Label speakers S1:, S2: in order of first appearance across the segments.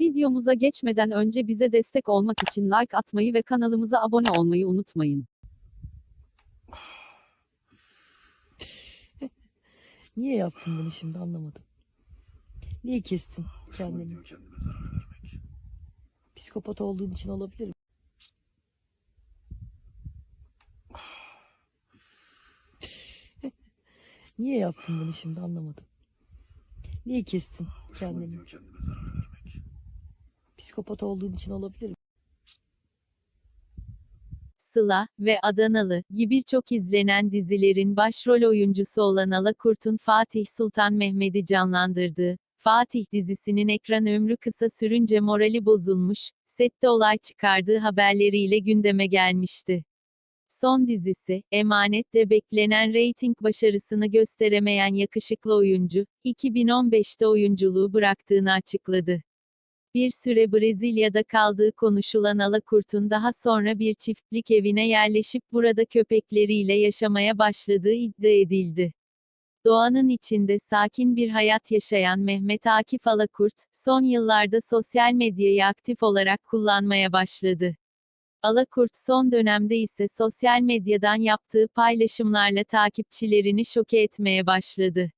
S1: Videomuza geçmeden önce bize destek olmak için like atmayı ve kanalımıza abone olmayı unutmayın.
S2: Niye yaptın bunu şimdi anlamadım. Niye kestin
S3: Hoşuma
S2: kendini?
S3: gidiyor kendime zarar vermek.
S2: Psikopat olduğun için olabilir mi? Niye yaptın bunu şimdi anlamadım. Niye kestin
S3: Hoşuma
S2: kendini?
S3: gidiyor kendime zarar vermek.
S2: Psikopat olduğun için olabilir?
S4: Sıla ve Adanalı gibi çok izlenen dizilerin başrol oyuncusu olan Alakurt'un Fatih Sultan Mehmet'i canlandırdığı Fatih dizisinin ekran ömrü kısa sürünce morali bozulmuş, sette olay çıkardığı haberleriyle gündeme gelmişti. Son dizisi, Emanet'te beklenen reyting başarısını gösteremeyen yakışıklı oyuncu, 2015'te oyunculuğu bıraktığını açıkladı. Bir süre Brezilya'da kaldığı konuşulan Alakurt'un daha sonra bir çiftlik evine yerleşip burada köpekleriyle yaşamaya başladığı iddia edildi. Doğanın içinde sakin bir hayat yaşayan Mehmet Akif Alakurt, son yıllarda sosyal medyayı aktif olarak kullanmaya başladı. Alakurt son dönemde ise sosyal medyadan yaptığı paylaşımlarla takipçilerini şoke etmeye başladı.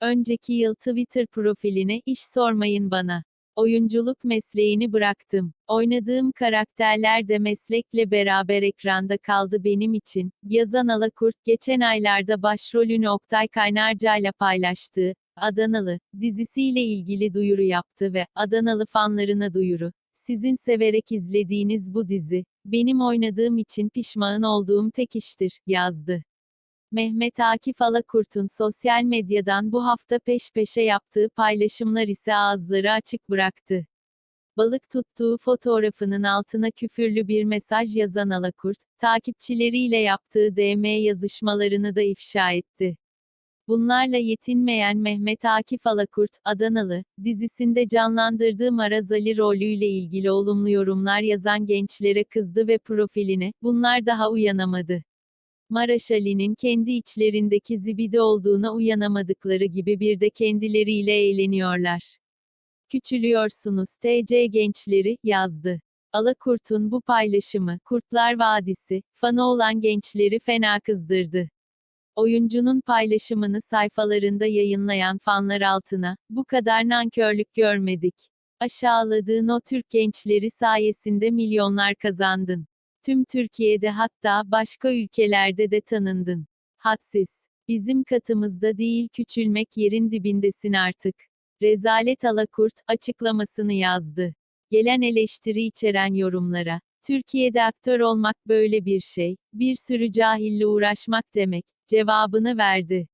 S4: Önceki yıl Twitter profiline iş sormayın bana. Oyunculuk mesleğini bıraktım. Oynadığım karakterler de meslekle beraber ekranda kaldı benim için. Yazan Alakurt, geçen aylarda başrolünü Oktay Kaynarca'yla paylaştığı Adanalı dizisiyle ilgili duyuru yaptı ve Adanalı fanlarına duyuru. Sizin severek izlediğiniz bu dizi, benim oynadığım için pişman olduğum tek iştir, yazdı. Mehmet Akif Alakurt'un sosyal medyadan bu hafta peş peşe yaptığı paylaşımlar ise ağızları açık bıraktı. Balık tuttuğu fotoğrafının altına küfürlü bir mesaj yazan Alakurt, takipçileriyle yaptığı DM yazışmalarını da ifşa etti. Bunlarla yetinmeyen Mehmet Akif Alakurt, Adanalı, dizisinde canlandırdığı Maraz Ali rolüyle ilgili olumlu yorumlar yazan gençlere kızdı ve profiline, bunlar daha uyanamadı. Maraş Ali'nin kendi içlerindeki zibidi olduğuna uyanamadıkları gibi bir de kendileriyle eğleniyorlar. Küçülüyorsunuz TC gençleri, yazdı. Alakurt'un bu paylaşımı, Kurtlar Vadisi, fanı olan gençleri fena kızdırdı. Oyuncunun paylaşımını sayfalarında yayınlayan fanlar altına, bu kadar nankörlük görmedik. Aşağıladığın o Türk gençleri sayesinde milyonlar kazandın. Tüm Türkiye'de hatta başka ülkelerde de tanındın. Hadsiz. Bizim katımızda değil küçülmek yerin dibindesin artık. Rezalet Alakurt, açıklamasını yazdı. Gelen eleştiri içeren yorumlara, Türkiye'de aktör olmak böyle bir şey, bir sürü cahille uğraşmak demek, cevabını verdi.